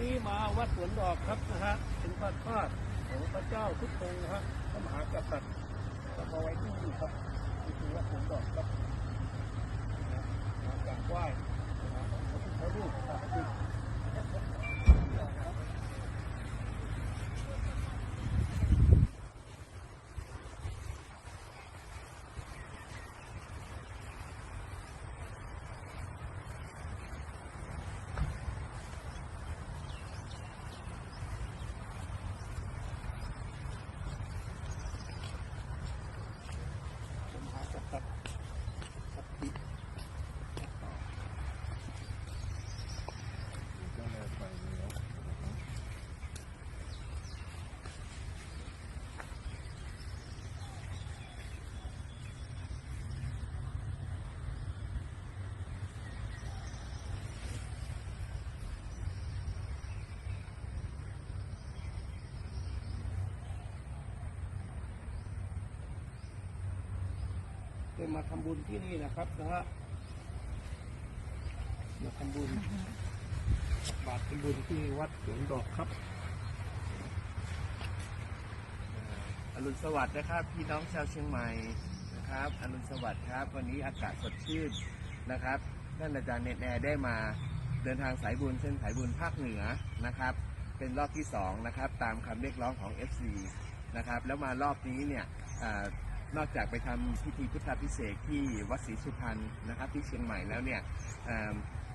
นี่มาวัดสวนดอกครับนะฮะเป็นพระธาตุของพระเจ้าทุกองค์นะฮะพระมหากษัตริย์ก็มาไว้ที่นี่ครับนี่คือวัดสวนดอกครับนะมากราบไหว้นะฮะพระพุทธรูปศักดิ์สิทธิ์ พระมหากษัตริย์ศักดิ์สิทธิ์ ได้มาทำบุญที่นี่นะครับนะฮะมาทำบุญ บาตรทำบุญที่วัดสวนดอกครับอรุณสวัสดิ์นะครับ พี่น้องชาวเชียงใหม่นะครับอรุณสวัสดิ์ครับ วันนี้อากาศสดชื่นนะครับท่านอาจารย์เนตแนได้มาเดินทางสายบุญเส้นสายบุญภาคเหนือนะครับ เป็นรอบที่สองนะครับตามคำเรียกร้องของ FC นะครับแล้วมารอบนี้เนี่ยอา นอกจากไปทำพิธีพุทธาพิเศษที่วัดศรีสุพรรณนะครับที่เชียงใหม่แล้วเนี่ย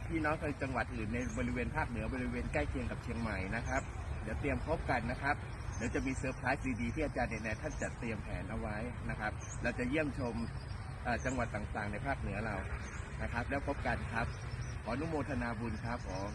พี่น้องในจังหวัดอื่นในบริเวณภาคเหนือบริเวณใกล้เคียงกับเชียงใหม่นะครับ เดี๋ยวเตรียมพบกันนะครับเดี๋ยวจะมีเซอร์ไพรส์ดีๆที่อาจารย์เดนแนท่านจัดเตรียมแผนเอาไว้นะครับ เราจะเยี่ยมชมจังหวัดต่างๆ ในภาคเหนือเรานะครับ แล้วพบกันครับ ขออนุโมทนาบุญครับผม